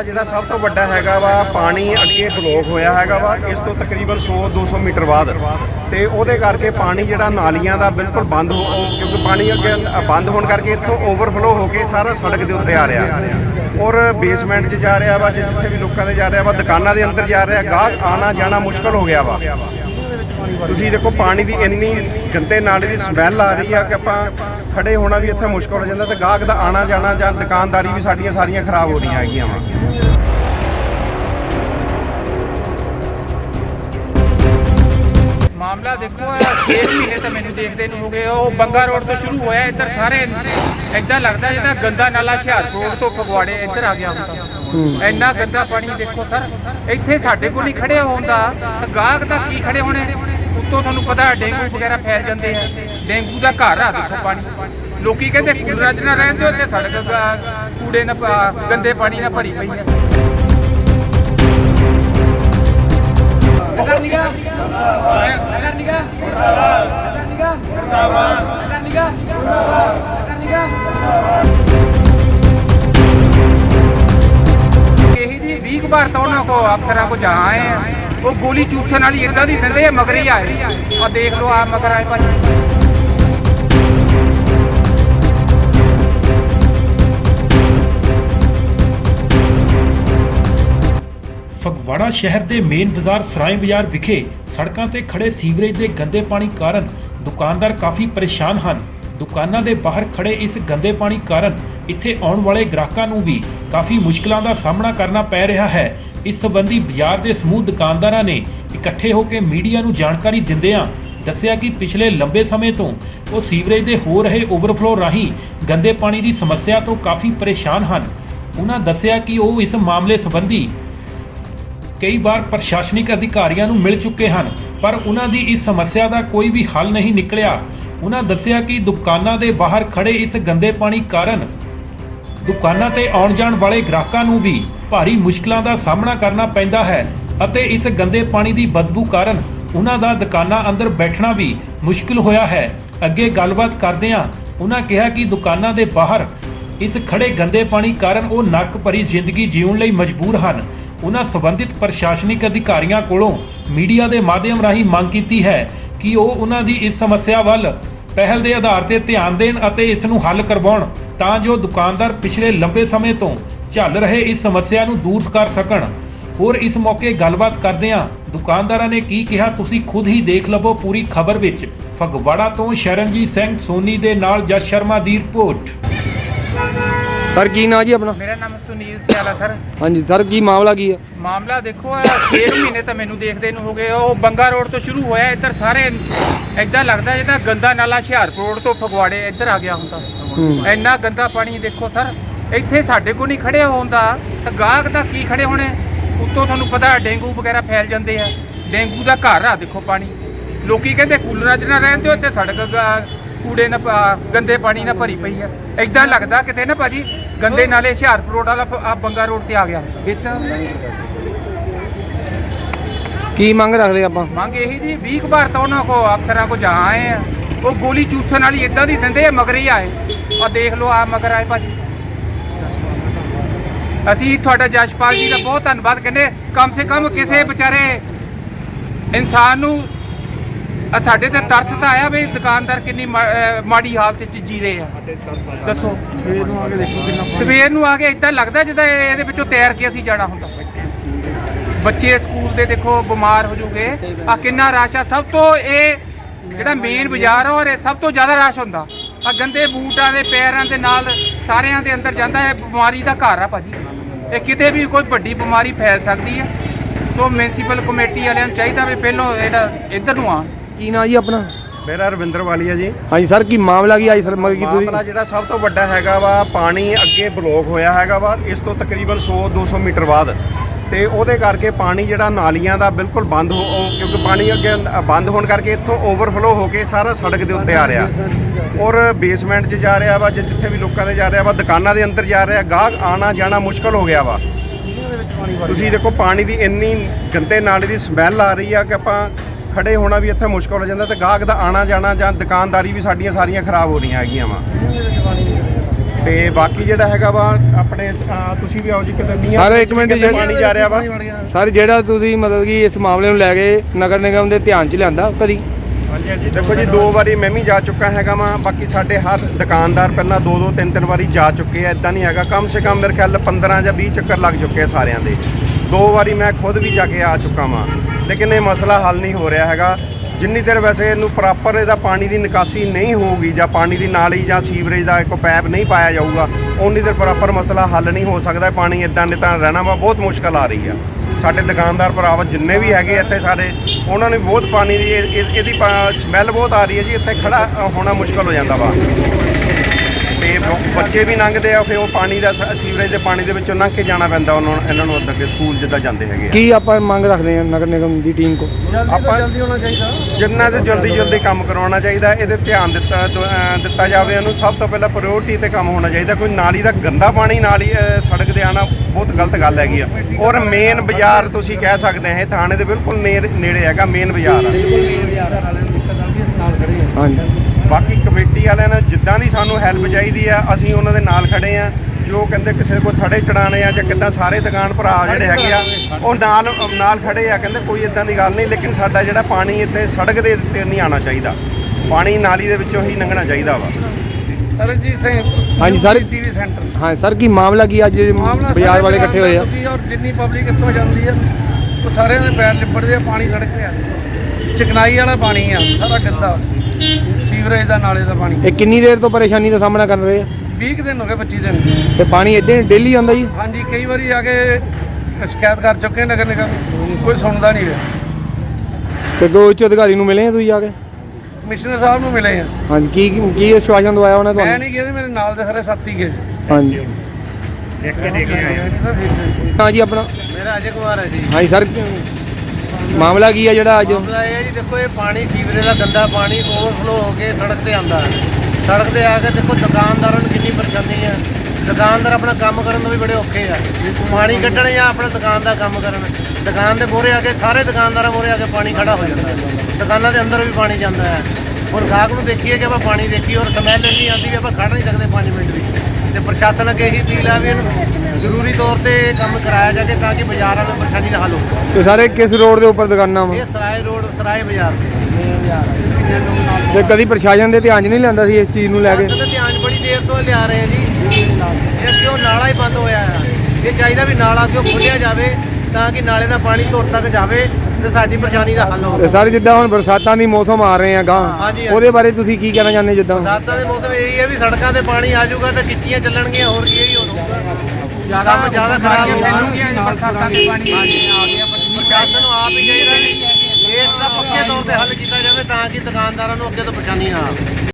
ਦਾ ਜਿਹੜਾ ਸਭ ਤੋਂ ਵੱਡਾ ਹੈਗਾ ਵਾ, ਪਾਣੀ ਅੱਗੇ ਬਲੌਕ ਹੋਇਆ ਹੈਗਾ ਵਾ, ਇਸ ਤੋਂ ਤਕਰੀਬਨ 100 200 ਮੀਟਰ ਬਾਅਦ। ਤੇ ਉਹਦੇ ਕਰਕੇ ਪਾਣੀ ਜਿਹੜਾ ਨਾਲੀਆਂ ਦਾ ਬਿਲਕੁਲ ਬੰਦ ਹੋ ਕਿਉਂਕਿ ਪਾਣੀ ਅੱਗੇ ਬੰਦ ਹੋਣ ਕਰਕੇ ਇੱਥੋਂ ਓਵਰਫਲੋ ਹੋ ਕੇ ਸਾਰਾ ਸੜਕ ਦੇ ਉੱਤੇ ਆ ਰਿਹਾ। ਔਰ ਬੇਸਮੈਂਟ 'ਚ ਜਾ ਰਿਹਾ ਵਾ, ਜਿੱਥੇ ਵੀ ਲੋਕਾਂ ਦੇ ਜਾ ਰਿਹਾ ਵਾ, ਦੁਕਾਨਾਂ ਦੇ ਅੰਦਰ ਜਾ ਰਿਹਾ, ਗਾਹਕ ਆਣਾ ਜਾਣਾ ਮੁਸ਼ਕਲ ਹੋ ਗਿਆ ਵਾ। ਤੁਸੀਂ ਦੇਖੋ, ਪਾਣੀ ਦੀ ਇੰਨੀ ਗੰਦੇ ਨਾਲੇ ਦੀ ਸਮੈਲ ਆ ਰਹੀ ਆ ਕਿ ਆਪਾਂ ਖੜੇ ਹੋਣਾ ਵੀ ਇੱਥੇ ਮੁਸ਼ਕਲ ਹੋ ਜਾਂਦਾ ਤੇ ਗਾਹਕ ਦਾ ਆਣਾ ਜਾਣਾ ਜਾਂ ਦੁਕਾਨਦਾਰੀ ਵੀ ਸਾਡੀਆਂ ਸਾਰੀਆਂ ਖਰਾਬ ਹੋ ਰਹੀਆਂ ਹੈਗੀਆਂ ਵਾ। ਮਾਮਲਾ ਦੇਖੋ 6 ਮਹੀਨੇ ਤਾਂ ਮੈਨੂੰ ਦੇਖਦੇ ਨੂੰ ਹੋ ਗਏ ਉਹ ਬੰਗਾ ਰੋਡ ਤੋਂ ਸ਼ੁਰੂ ਹੋਇਆ ਇੱਧਰ ਸਾਰੇ ਏਦਾਂ ਲੱਗਦਾ ਜਿੱਦਾਂ ਗੰਦਾ ਨਾਲਾ ਹੁਸ਼ਿਆਰਪੁਰ ਰੋਡ ਤੋਂ ਫਗਵਾੜੇ ਇੱਧਰ ਆ ਗਿਆ ਹੁੰਦਾ ਇੰਨਾ ਗੰਦਾ ਪਾਣੀ ਦੇਖੋ ਸਰ ਇੱਥੇ ਸਾਡੇ ਕੋਲ ਨਹੀਂ ਖੜੇ ਹੁੰਦਾ ਗਾਹਕ ਤਾਂ ਕੀ ਖੜੇ ਹੋਣੇ? ਉੱਤੋਂ ਤੁਹਾਨੂੰ ਪਤਾ ਡੇਂਗੂ ਵਗੈਰਾ ਫੈਲ ਜਾਂਦੇ ਆ। ਡੇਂਗੂ ਦਾ ਘਰ ਆ, ਦੇਖੋ ਪਾਣੀ। ਲੋਕੀ ਕਹਿੰਦੇ ਕੂੜਾ ਜਨਾ ਰਹਿੰਦੇ ਉੱਤੇ ਸੜਕ, ਕੂੜੇ ਨਾਲ ਗੰਦੇ ਪਾਣੀ ਨਾਲ ਭਰੀ ਪਈ ਹੈ ਨਗਰ ਨਿਗਮ। ਨਗਰ ਨਿਗਮ। ਨਗਰ ਨਗਰ ਨਿਗਮ। ਅਫਸਰਾਂ ਕੋ ਜਾ ਆਏ ਆ। ਉਹ ਗੋਲੀ ਚੂਸਣ ਵਾਲੀ ਇਦਾਂ ਦੀ ਦਿੰਦੇ ਆ, ਮਗਰ ਹੀ ਆਏ। ਆ ਦੇਖ ਲਓ ਆ ਮਗਰ ਆਏ ਭਾਜੀ। ਫਗਵਾੜਾ ਸ਼ਹਿਰ ਦੇ ਮੇਨ ਬਾਜ਼ਾਰ ਸਰਾਏ ਬਾਜ਼ਾਰ ਵਿਖੇ ਸੜਕਾਂ ਤੇ ਖੜੇ ਸੀਵਰੇਜ ਦੇ ਗੰਦੇ ਪਾਣੀ ਕਾਰਨ ਦੁਕਾਨਦਾਰ ਕਾਫੀ ਪਰੇਸ਼ਾਨ ਹਨ। ਦੁਕਾਨਾਂ ਦੇ ਬਾਹਰ ਖੜੇ ਇਸ ਗੰਦੇ ਪਾਣੀ ਕਾਰਨ ਇੱਥੇ ਆਉਣ ਵਾਲੇ ਗ੍ਰਾਹਕਾਂ ਨੂੰ ਵੀ ਕਾਫੀ ਮੁਸ਼ਕਲਾਂ ਦਾ ਸਾਹਮਣਾ ਕਰਨਾ ਪੈ ਰਿਹਾ ਹੈ। ਇਸ ਸੰਬੰਧੀ ਬਾਜ਼ਾਰ ਦੇ ਸਮੂਹ ਦੁਕਾਨਦਾਰਾਂ ਨੇ ਇਕੱਠੇ ਹੋ ਕੇ ਮੀਡੀਆ ਨੂੰ ਜਾਣਕਾਰੀ ਦਿੰਦਿਆਂ ਦੱਸਿਆ ਕਿ ਪਿਛਲੇ ਲੰਬੇ ਸਮੇਂ ਤੋਂ ਉਹ ਸੀਵਰੇਜ ਦੇ ਹੋ ਰਹੇ ਓਵਰਫਲੋ ਰਾਹੀਂ ਗੰਦੇ ਪਾਣੀ ਦੀ ਸਮੱਸਿਆ ਤੋਂ ਕਾਫੀ ਪਰੇਸ਼ਾਨ ਹਨ। ਉਹਨਾਂ ਦੱਸਿਆ ਕਿ ਉਹ ਇਸ ਮਾਮਲੇ ਸੰਬੰਧੀ ਕਈ ਵਾਰ ਪ੍ਰਸ਼ਾਸਨਿਕ ਅਧਿਕਾਰੀਆਂ ਨੂੰ ਮਿਲ ਚੁੱਕੇ ਹਨ, ਪਰ ਉਹਨਾਂ ਦੀ ਇਸ ਸਮੱਸਿਆ ਦਾ ਕੋਈ ਵੀ ਹੱਲ ਨਹੀਂ ਨਿਕਲਿਆ। ਉਹਨਾਂ ਦੱਸਿਆ ਕਿ ਦੁਕਾਨਾਂ ਦੇ ਬਾਹਰ ਖੜੇ ਇਸ ਗੰਦੇ ਪਾਣੀ ਕਾਰਨ ਦੁਕਾਨਾਂ ਤੇ ਆਉਣ ਜਾਣ ਵਾਲੇ ਗ੍ਰਾਹਕਾਂ ਨੂੰ ਵੀ ਭਾਰੀ ਮੁਸ਼ਕਲਾਂ ਦਾ ਸਾਹਮਣਾ ਕਰਨਾ ਪੈਂਦਾ ਹੈ ਅਤੇ ਇਸ ਗੰਦੇ ਪਾਣੀ ਦੀ ਬਦਬੂ ਕਾਰਨ ਉਹਨਾਂ ਦਾ ਦੁਕਾਨਾਂ ਅੰਦਰ ਬੈਠਣਾ ਵੀ ਮੁਸ਼ਕਲ ਹੋਇਆ ਹੈ। ਅੱਗੇ ਗੱਲਬਾਤ ਕਰਦਿਆਂ ਉਹਨਾਂ ਕਿਹਾ ਕਿ ਦੁਕਾਨਾਂ ਦੇ ਬਾਹਰ ਇਸ ਖੜੇ ਗੰਦੇ ਪਾਣੀ ਕਾਰਨ ਉਹ ਨਰਕ ਭਰੀ ਜ਼ਿੰਦਗੀ ਜਿਉਣ ਲਈ ਮਜਬੂਰ ਹਨ। ਉਹਨਾਂ ਸੰਬੰਧਿਤ ਪ੍ਰਸ਼ਾਸਨਿਕ ਅਧਿਕਾਰੀਆਂ ਕੋਲੋਂ ਮੀਡੀਆ ਦੇ ਮਾਧਿਅਮ ਰਾਹੀਂ ਮੰਗ ਕੀਤੀ ਹੈ ਕਿ ਉਹ ਉਹਨਾਂ ਦੀ ਇਸ ਸਮੱਸਿਆ ਵੱਲ ਪਹਿਲ ਦੇ ਆਧਾਰ ਤੇ ਧਿਆਨ ਦੇਣ ਅਤੇ ਇਸ ਨੂੰ ਹੱਲ ਕਰਵਾਉਣ ਤਾਂ ਜੋ ਦੁਕਾਨਦਾਰ ਪਿਛਲੇ ਲੰਬੇ ਸਮੇਂ ਤੋਂ ਝੱਲ ਰਹੇ ਇਸ ਸਮੱਸਿਆ ਨੂੰ ਦੂਰ ਕਰ ਸਕਣ। ਹੋਰ ਇਸ ਮੌਕੇ ਗੱਲਬਾਤ ਕਰਦਿਆਂ ਦੁਕਾਨਦਾਰਾਂ ਨੇ ਕੀ ਕਿਹਾ, ਤੁਸੀਂ ਖੁਦ ਹੀ ਦੇਖ ਲਵੋ ਪੂਰੀ ਖਬਰ ਵਿੱਚ। ਫਗਵਾੜਾ ਤੋਂ ਸ਼ਰਨਜੀਤ ਸਿੰਘ ਸੋਨੀ ਦੇ ਨਾਲ ਜਸ ਸ਼ਰਮਾ ਦੀ ਰਿਪੋਰਟ। ਸਰ ਕੀ ਨਾਂ ਜੀ ਆਪਣਾ? ਮੇਰਾ ਨਾਮ ਸੁਨੀਲ ਸਿਆਲਾ ਸਰ। ਹਾਂਜੀ ਸਰ ਕੀ ਮਾਮਲਾ ਕੀ ਹੈ? ਮਾਮਲਾ ਦੇਖੋ 6 ਮਹੀਨੇ ਤਾਂ ਮੈਨੂੰ ਦੇਖਦੇ ਨੂੰ ਹੋ ਗਏ। ਉਹ ਬੰਗਾ ਰੋਡ ਤੋਂ ਸ਼ੁਰੂ ਹੋਇਆ ਇੱਧਰ ਸਾਰੇ ਏਦਾਂ ਲੱਗਦਾ ਜਿੱਦਾਂ ਗੰਦਾ ਨਾਲਾ ਹੁਸ਼ਿਆਰਪੁਰ ਰੋਡ ਤੋਂ ਫਗਵਾੜੇ ਇੱਧਰ ਆ ਗਿਆ ਹੁੰਦਾ। ਇੰਨਾ ਗੰਦਾ ਪਾਣੀ ਦੇਖੋ ਸਰ ਇੱਥੇ ਸਾਡੇ ਕੋਲ ਨਹੀਂ ਖੜੇ ਹੁੰਦਾ। ਤਾਂ ਗਾਹਕ ਤਾਂ ਕੀ ਖੜੇ ਹੋਣੇ? ਉੱਤੋਂ ਤੁਹਾਨੂੰ ਪਤਾ ਡੇਂਗੂ ਵਗੈਰਾ ਫੈਲ ਜਾਂਦੇ ਆ। ਡੇਂਗੂ ਦਾ ਘਰ ਆ ਦੇਖੋ ਪਾਣੀ। ਲੋਕੀ ਕਹਿੰਦੇ ਕੂਲਰਾਂ 'ਚ ਨਾ ਰਹਿੰਦੇ ਹੋ ਤੇ ਸੜਕ ਕੂੜੇ ਨਾਲ ਪ- ਗੰਦੇ ਪਾਣੀ ਨਾਲ ਭਰੀ ਪਈ ਆ। ਏਦਾਂ ਲੱਗਦਾ ਕਿਤੇ ਨਾ ਭਾਜੀ ਗੰਦੇ ਨਾਲੇ ਹੁਸ਼ਿਆਰਪੁਰ ਰੋਡ ਵਾਲਾ ਆ ਬੰਗਾ ਰੋਡ ਤੇ ਆ ਗਿਆ। ਵਿੱਚ ਕੀ ਮੰਗ ਰੱਖਦੇ ਆਪਾਂ? ਮੰਗ ਇਹੀ ਜੀ 20 ਵਾਰ ਤਾਂ ਉਹਨਾਂ ਕੋ ਅਫਸਰਾਂ ਕੋ ਜਾ ਆਏ ਆ। ਉਹ ਗੋਲੀ ਚੂਸਣ ਵਾਲੀ ਇਦਾਂ ਦੀ ਦਿੰਦੇ ਆ ਮਗਰ ਹੀ ਆਏ। ਆ ਦੇਖ ਲਓ ਆ ਮਗਰ ਆਏ ਭਾਜੀ। ਅਸੀਂ ਤੁਹਾਡਾ ਜਸ਼ਪਾਲ ਜੀ ਦਾ ਬਹੁਤ ਧੰਨਵਾਦ ਕਹਿੰਦੇ ਕਮ ਸੇ ਕਮ ਕਿਸੇ ਵਿਚਾਰੇ ਇਨਸਾਨ ਨੂੰ ਆ ਸਾਡੇ ਤੇ ਤਰਸ ਤਾਂ ਆਇਆ ਵੀ ਦੁਕਾਨਦਾਰ ਕਿੰਨੀ ਮਾ- ਅਹ ਮਾੜੀ ਹਾਲਤ ਚ ਜੀ ਰਹੇ ਆ। ਦੱਸੋ। ਸਵੇਰ ਨੂੰ ਆ ਕੇ ਦੇਖੋ ਕਿੰਨਾ ਸਵੇਰ ਨੂੰ ਆ ਕੇ ਇਦਾਂ ਲੱਗਦਾ ਜਿੱਦਾਂ ਇਹ- ਇਹਦੇ ਵਿੱਚੋਂ ਤੈਰ ਕੇ ਅਸੀਂ ਜਾਣਾ ਹੁੰਦਾ। ਬੱਚੇ ਸਕੂਲ ਦੇ ਦੇਖੋ ਬਿਮਾਰ ਹੋ ਜੂਗੇ। ਆ ਕਿੰਨਾ ਰਸ਼ ਆ। ਸਭ ਤੋਂ ਇਹ ਜਿਹੜਾ ਮੇਨ ਬਾਜ਼ਾਰ ਆ ਔਰ ਇਹ ਸਭ ਤੋਂ ਜ਼ਿਆਦਾ ਰਸ਼ ਹੁੰਦਾ। ਆ ਗੰਦੇ ਬੂਟਾਂ ਦੇ ਪੈਰਾਂ ਦੇ ਨਾਲ ਸਾਰਿਆਂ ਦੇ ਅੰਦਰ ਜਾਂਦਾ ਹੈ ਬਿਮਾਰੀ ਦਾ ਘਰ ਆ ਭਾਜੀ। ਇਹ ਕਿਤੇ ਵੀ ਕੋਈ ਵੱਡੀ ਬਿਮਾਰੀ ਫੈਲ ਸਕਦੀ ਹੈ। ਸੋ ਮਿਊਨਿਸਪਲ ਕਮੇਟੀ ਵਾਲਿਆਂ ਨੂੰ ਚਾਹੀਦਾ ਵੀ ਪਹਿਲਾਂ ਇਹਦਾ ਇੱਧਰ ਨੂੰ ਆ ਕੀ ਨਾਂ ਜੀ ਆਪਣਾ? ਮੇਰਾ ਰਵਿੰਦਰ ਵਾਲੀਆ ਜੀ। ਹਾਂਜੀ ਸਰ ਕੀ ਮਾਮਲਾ ਕੀ ਆਈ ਸਰ? ਮਤਲਬ ਕਿ ਮਾਮਲਾ ਤੁਸੀਂ ਜਿਹੜਾ ਸਭ ਤੋਂ ਵੱਡਾ ਹੈਗਾ ਵਾ ਪਾਣੀ ਅੱਗੇ ਬਲੌਕ ਹੋਇਆ ਹੈਗਾ ਵਾ ਇਸ ਤੋਂ ਤਕਰੀਬਨ 100 200 ਮੀਟਰ ਬਾਅਦ। ਤੇ ਉਹਦੇ ਕਰਕੇ ਪਾਣੀ ਜਿਹੜਾ ਨਾਲੀਆਂ ਦਾ ਬਿਲਕੁਲ ਬੰਦ ਹੋ ਉਹ- ਕਿਉਂਕਿ ਪਾਣੀ ਅੱਗੇ ਬੰਦ ਹੋਣ ਕਰਕੇ ਇੱਥੋਂ ਓਵਰਫਲੋ ਹੋ ਕੇ ਸਾਰਾ ਸੜਕ ਦੇ ਉੱਤੇ ਆ ਰਿਹਾ। ਔਰ ਬੇਸਮੈਂਟ 'ਚ ਜਾ ਰਿਹਾ ਵਾ ਜਿ- ਜਿੱਥੇ ਵੀ ਲੋਕਾਂ ਦੇ ਜਾ ਰਿਹਾ ਵਾ ਦੁਕਾਨਾਂ ਦੇ ਅੰਦਰ ਜਾ ਰਿਹਾ ਗਾਹਕ ਆਣਾ ਜਾਣਾ ਮੁਸ਼ਕਲ ਹੋ ਗਿਆ ਵਾ। ਤੁਸੀਂ ਦੇਖੋ ਪਾਣੀ ਦੀ ਇੰਨੀ ਗੰਦੇ ਨਾਲੇ ਦੀ ਸਮੈਲ ਆ ਰਹੀ ਆ ਕਿ ਆਪਾਂ ਖੜੇ ਹੋਣਾ ਵੀ ਇੱਥੇ ਮੁਸ਼ਕਲ ਹੋ ਜਾਂਦਾ ਤੇ ਗਾਹਕ ਦਾ ਆਣਾ ਜਾਣਾ ਜਾਂ ਦੁਕਾਨਦਾਰੀ ਵੀ ਸਾਡੀਆਂ ਸਾਰੀਆਂ ਖਰਾਬ ਹੋ ਰਹੀਆਂ ਹੈਗੀਆਂ ਵਾ। ਤੇ ਬਾਕੀ ਜਿਹੜਾ ਹੈਗਾ ਵਾ ਆਪਣੇ ਤੁਸੀਂ ਵੀ ਆਓ ਜੀ ਕਿਤੇ ਮੀਂਹ ਸਰ, ਇੱਕ ਮਿੰਟ ਪਾਣੀ ਜਾ ਰਿਹਾ ਵਾ। ਸਰ ਜਿਹੜਾ ਤੁਸੀਂ ਮਤਲਬ ਕਿ ਇਸ ਮਾਮਲੇ ਨੂੰ ਲੈ ਕੇ ਨਗਰ ਨਿਗਮ ਦੇ ਧਿਆਨ 'ਚ ਲਿਆਂਦਾ ਕਦੀ? ਦੇਖੋ ਜੀ ਦੋ ਵਾਰੀ ਮੈਂ ਵੀ ਜਾ ਚੁੱਕਾ ਹੈਗਾ ਵਾਂ। ਬਾਕੀ ਸਾਡੇ ਹਰ ਦੁਕਾਨਦਾਰ ਪਹਿਲਾਂ ਦੋ ਦੋ ਤਿੰਨ ਤਿੰਨ ਵਾਰੀ ਜਾ ਚੁੱਕੇ ਆ। ਇਦਾਂ ਨਹੀਂ ਹੈਗਾ। ਕਮ ਸੇ ਕਮ ਮੇਰੇ ਖਿਆਲ 15 ਜਾਂ 20 ਚੱਕਰ ਲੱਗ ਚੁੱਕੇ ਆ ਸਾਰਿਆਂ ਦੇ। ਦੋ ਵਾਰੀ ਮੈਂ ਖੁਦ ਵੀ ਜਾ ਕੇ ਆ ਚੁੱਕਾ ਵਾਂ, ਲੇਕਿਨ ਇਹ ਮਸਲਾ ਹੱਲ ਨਹੀਂ ਹੋ ਰਿਹਾ ਹੈਗਾ। ਜਿੰਨੀ ਦੇਰ ਵੈਸੇ ਇਹਨੂੰ ਪ੍ਰੋਪਰ ਇਹਦਾ ਪਾਣੀ ਦੀ ਨਿਕਾਸੀ ਨਹੀਂ ਹੋਊਗੀ ਜਾਂ ਪਾਣੀ ਦੀ ਨਾਲੀ ਜਾਂ ਸੀਵਰੇਜ ਦਾ ਇੱਕ ਪੈਪ ਨਹੀਂ ਪਾਇਆ ਜਾਊਗਾ ਉਨੀ ਦੇਰ ਪ੍ਰੋਪਰ ਮਸਲਾ ਹੱਲ ਨਹੀਂ ਹੋ ਸਕਦਾ। ਪਾਣੀ ਇਦਾਂ ਦੇ ਤਾਂ ਰਹਿਣਾ ਵਾ, ਬਹੁਤ ਮੁਸ਼ਕਲ ਆ ਰਹੀ ਆ। ਸਾਡੇ ਦੁਕਾਨਦਾਰ ਭਰਾਵਾ ਜਿੰਨੇ ਵੀ ਹੈਗੇ ਇੱਥੇ ਸਾਡੇ, ਉਹਨਾਂ ਨੂੰ ਬਹੁਤ ਪਾਣੀ ਦੀ ਇਹ- ਇਹ- ਇਹਦੀ ਸਮੈਲ ਬਹੁਤ ਆ ਰਹੀ ਹੈ ਜੀ, ਇੱਥੇ ਖੜਾ ਹੋਣਾ ਮੁਸ਼ਕਲ ਹੋ ਜਾਂਦਾ ਵਾ। ਤੇ ਬੱਚੇ ਵੀ ਲੰਘਦੇ ਆ ਫਿਰ ਉਹ ਪਾਣੀ ਦਾ ਸ- ਸੀਵਰੇਜ ਦੇ ਪਾਣੀ ਦੇ ਵਿੱਚੋਂ ਲੰਘ ਕੇ ਜਾਣਾ ਪੈਂਦਾ ਉਹਨਾਂ ਨੂੰ ਇਹਨਾਂ ਨੂੰ ਕੇ ਸਕੂਲ ਜਿੱਦਾਂ ਜਾਂਦੇ ਹੈਗੇ ਆ। ਕੀ ਆਪਾਂ ਮੰਗ ਰੱਖਦੇ ਹਾਂ ਨਗਰ ਨਿਗਮ ਦੀ ਟੀਮ ਕੋ ਆਪਾਂ ਜਿੰਨਾ ਤੇ ਜਲਦੀ ਜਲਦੀ ਕੰਮ ਕਰਵਾਉਣਾ ਚਾਹੀਦਾ ਇਹਦੇ ਧਿਆਨ ਦਿੱਤਾ ਦ- ਅਹ ਦਿੱਤਾ ਜਾਵੇ ਇਹਨੂੰ ਸਭ ਤੋਂ ਪਹਿਲਾਂ ਪ੍ਰਾਇੋਰਟੀ ਤੇ ਕੰਮ ਹੋਣਾ ਚਾਹੀਦਾ ਕੋਈ ਨਾਲੀ ਦਾ ਗੰਦਾ ਪਾਣੀ ਨਾਲੀ ਅਹ ਸੜਕ ਤੇ ਆਣਾ ਬਹੁਤ ਗਲਤ ਗੱਲ ਹੈਗੀ ਆ। ਔਰ ਮੇਨ ਬਾਜ਼ਾਰ ਤੁਸੀਂ ਕਹਿ ਸਕਦੇ ਆ ਇਹ ਥਾਣੇ ਦੇ ਬਿਲਕੁਲ ਨੇੜੇ ਨੇੜੇ ਹੈਗਾ ਮੇਨ ਬਾਜ਼ਾਰ ਆ। ਹਾਂਜੀ। ਬਾਕੀ ਕਮੇਟੀ ਵਾਲਿਆਂ ਨੇ ਜਿੱਦਾਂ ਦੀ ਸਾਨੂੰ ਹੈਲਪ ਚਾਹੀਦੀ ਆ ਅਸੀਂ ਉਹਨਾਂ ਦੇ ਨਾਲ ਖੜੇ ਆ। ਜੋ ਕਹਿੰਦੇ ਕਿਸੇ ਕੋਲ ਥੜੇ ਚੜਾਣੇ ਆ ਜਾਂ ਕਿੱਦਾਂ ਸਾਰੇ ਦੁਕਾਨ ਭਰਾ ਜਿਹੜੇ ਹੈਗੇ ਆ ਉਹ ਨਾਲ ਨਾਲ ਖੜੇ ਆ ਕਹਿੰਦੇ ਕੋਈ ਇਦਾਂ ਦੀ ਗੱਲ ਨਹੀਂ ਲੇਕਿਨ ਸਾਡਾ ਜਿਹੜਾ ਪਾਣੀ ਇੱਥੇ ਸੜਕ ਦੇ ਉੱਤੇ ਨਹੀਂ ਆਉਣਾ ਚਾਹੀਦਾ। ਪਾਣੀ ਨਾਲੀ ਦੇ ਵਿੱਚੋਂ ਹੀ ਲੰਘਣਾ ਚਾਹੀਦਾ ਵਾ। ਸਰਜੀਤ ਸਿੰਘ ਹਾਂਜੀ, ਸਰ। ਟੀਵੀ ਸੈਂਟਰ ਹਾਂ ਸਰ ਕੀ ਮਾਮਲਾ ਕੀ ਅੱਜ ਬਾਜ਼ਾਰ ਵਾਲੇ ਇਕੱਠੇ ਹੋਏ ਆ? ਔਰ ਜਿੰਨੀ ਪਬਲਿਕ ਇੱਥੋਂ ਜਾਂਦੀ ਆ ਉਹ ਸਾਰਿਆਂ ਦੇ ਪੈਰ ਲਿਪੜਦੇ ਆ ਪਾਣੀ ਸੜਕ ਤੇ ਆ। ਚਿਕਨਾਈ ਵਾਲਾ ਪਾਣੀ ਆ ਸਾਰਾ ਗੰਦਾ। ਸੀਵਰੇਜ ਦਾ ਨਾਲੇ ਦਾ ਪਾਣੀ। ਇਹ ਕਿੰਨੀ ਦੇਰ ਤੋਂ ਪਰੇਸ਼ਾਨੀ ਦਾ ਸਾਹਮਣਾ ਕਰ ਰਹੇ ਆ? 20 ਕੁ ਦਿਨ ਹੋ ਗਏ 25 ਦਿਨ। ਤੇ ਪਾਣੀ ਇਦਾਂ ਡੇਲੀ ਆਉਂਦਾ ਜੀ? ਹਾਂਜੀ ਕਈ ਵਾਰੀ ਆ ਕੇ ਸ਼ਿਕਾਇਤ ਕਰ ਚੁੱਕੇ ਨਗਰ ਨਿਗਮ ਕੋਈ ਸੁਣਦਾ ਨਹੀਂ ਰਿਹਾ ਤੇ ਦੋ ਉੱਚ ਅਧਿਕਾਰੀ ਨੂੰ ਮਿਲੇ ਆ ਤੁਸੀਂ ਜਾ ਕੇ? ਕਮਿਸ਼ਨਰ ਸਾਹਿਬ ਨੂੰ ਮਿਲੇ ਆ। ਹਾਂਜੀ ਕੀ ਕੀ ਆਸ਼ਵਾਸਨ ਦਵਾਇਆ ਉਹਨਾਂ ਮੈਂ ਤੁਹਾਨੂੰ? ਨਹੀਂ ਗਿਆ ਸੀ, ਮੇਰੇ ਨਾਲ ਦੇ ਸਾਰੇ ਸਾਥੀ ਗਏ ਸੀ। ਹਾਂਜੀ। ਦੇਖ ਕੇ ਦੇਖ ਕੇ ਹਾਂ ਜੀ ਆਪਣਾ ਮੇਰਾ ਅਜੇ ਕੁਮਾਰ ਹੈ ਜੀ। ਹਾਂਜੀ ਸਰ ਮਾਮਲਾ ਕੀ ਆ ਜਿਹੜਾ ਅੱਜ? ਮਾਮਲਾ ਇਹ ਹੈ ਜੀ, ਦੇਖੋ ਇਹ ਪਾਣੀ ਸੀਵਰੇਜ ਦਾ ਗੰਦਾ ਪਾਣੀ ਓਵਰਫਲੋ ਹੋ ਕੇ ਸੜਕ ਤੇ ਆਉਂਦਾ। ਹੈ ਸੜਕ ਤੇ ਆ ਕੇ ਦੇਖੋ ਦੁਕਾਨਦਾਰਾਂ ਨੂੰ ਕਿੰਨੀ ਪਰੇਸ਼ਾਨੀ ਹੈ ਦੁਕਾਨਦਾਰ ਆਪਣਾ ਕੰਮ ਕਰਨ ਤੋਂ ਵੀ ਬੜੇ ਔਖੇ ਆ। ਪਾਣੀ ਕੱਢਣ ਜਾਂ ਆਪਣਾ ਦੁਕਾਨ ਦਾ ਕੰਮ ਕਰਨ। ਦੁਕਾਨ ਦੇ ਮੋਹਰੇ ਆ ਕੇ ਸਾਰੇ ਦੁਕਾਨਦਾਰਾਂ ਮੋਹਰੇ ਆ ਕੇ ਪਾਣੀ ਖੜਾ ਹੋ ਜਾਂਦਾ। ਹੈ ਦੁਕਾਨਾਂ ਦੇ ਅੰਦਰ ਵੀ ਪਾਣੀ ਜਾਂਦਾ ਹੈ। ਹੁਣ ਗਾਹਕ ਨੂੰ ਦੇਖੀਏ ਕਿ ਆਪਾਂ ਪਾਣੀ ਦੇਖੀਏ ਔਰ ਸਮੈਲ ਇੰਨੀ ਆਉਂਦੀ ਵੀ ਆਪਾਂ ਖੜ ਨਹੀਂ ਸਕਦੇ 5 ਮਿੰਟ ਵੀ ਤੇ ਪ੍ਰਸ਼ਾਸਨ ਅੱਗੇ ਇਹੀ ਅਪੀਲ ਆ ਵੀ ਇਹਨੂੰ ਜ਼ਰੂਰੀ ਤੌਰ ਤੇ ਕੰਮ ਕਰਾਇਆ ਜਾਵੇ ਤਾਂ ਕਿ ਬਾਜ਼ਾਰ ਵਾਲਿਆਂ ਨੂੰ ਪਰੇਸ਼ਾਨੀ ਦਾ ਹੱਲ ਹੋ ਤੇ ਸਾਰੇ ਕਿਸ ਰੋਡ ਦੇ ਉੱਪਰ ਦੁਕਾਨਾਂ ਵਾ? ਇਹ ਸਰਾਏ ਰੋਡ ਸਰਾਏ ਬਾਜ਼ਾਰ। ਤੇ ਕਦੀ ਪ੍ਰਸ਼ਾਸਨ ਦੇ ਧਿਆਨ 'ਚ ਨਹੀਂ ਲੈਂਦਾ ਸੀ ਇਸ ਚੀਜ਼ ਨੂੰ ਲੈ ਕੇ? ਤੇ ਧਿਆਨ ਬੜੀ ਦੇਰ ਤੋਂ ਲਿਆ ਰਹੇ ਆ ਜੀ। ਇਹ ਕਿਉਂ ਨਾਲਾ ਹੀ ਬੰਦ ਹੋਇਆ ਆ? ਇਹ ਚਾਹੀਦਾ ਵੀ ਨਾਲਾ ਕਿਉਂ ਖੋਲਿਆ ਜਾਵੇ ਤਾਂ ਕਿ ਨਾਲੇ ਦਾ ਪਾਣੀ ਧੁਰ ਤੱਕ ਜਾਵੇ। ਤੇ ਸਾਡੀ ਪਰੇਸ਼ਾਨੀ ਦਾ ਹੱਲ ਤੇ ਹੋਵੇ ਸਰ ਜਿੱਦਾਂ ਹੁਣ ਬਰਸਾਤਾਂ ਦੀ ਮੌਸਮ ਆ ਰਹੇ ਆ ਗਾਂ ਹਾਂਜੀ, ਹਾਂਜੀ। ਉਹਦੇ ਬਾਰੇ ਤੁਸੀਂ ਕੀ ਕਹਿਣਾ ਚਾਹੁੰਦੇ ਜਿੱਦਾਂ? ਰਾਤਾਂ ਦੇ ਮੌਸਮ ਇਹੀ ਹੈ ਵੀ ਸੜਕਾਂ ਤੇ ਪਾਣੀ ਆ ਜਾਊਗਾ ਤਾਂ ਕਿੱਚੀਆਂ ਚੱਲਣਗੀਆਂ ਹੋਰ ਕੀ ਹੀ ਹੋਊਗਾ। ਜ਼ਿਆਦਾ ਜ਼ਿਆਦਾ ਖਰਾਬ ਹੋਊਗਾ। ਬਰਸਾਤਾਂ ਦੇ ਪਾਣੀ ਆ ਗਿਆ। ਪ੍ਰਸ਼ਾਸਨ ਨੂੰ ਆਪ ਹੀ ਚਾਹੀਦਾ ਵੀ ਇਸ ਦਾ ਪੱਕੇ ਤੌਰ ਤੇ ਹੱਲ ਕੀਤਾ ਜਾਵੇ ਤਾਂ ਕਿ ਦੁਕਾਨਦਾਰਾਂ ਨੂੰ ਅੱਗੇ ਤੋਂ ਪਰੇਸ਼ਾਨੀ ਨਾ ਆਵੇ।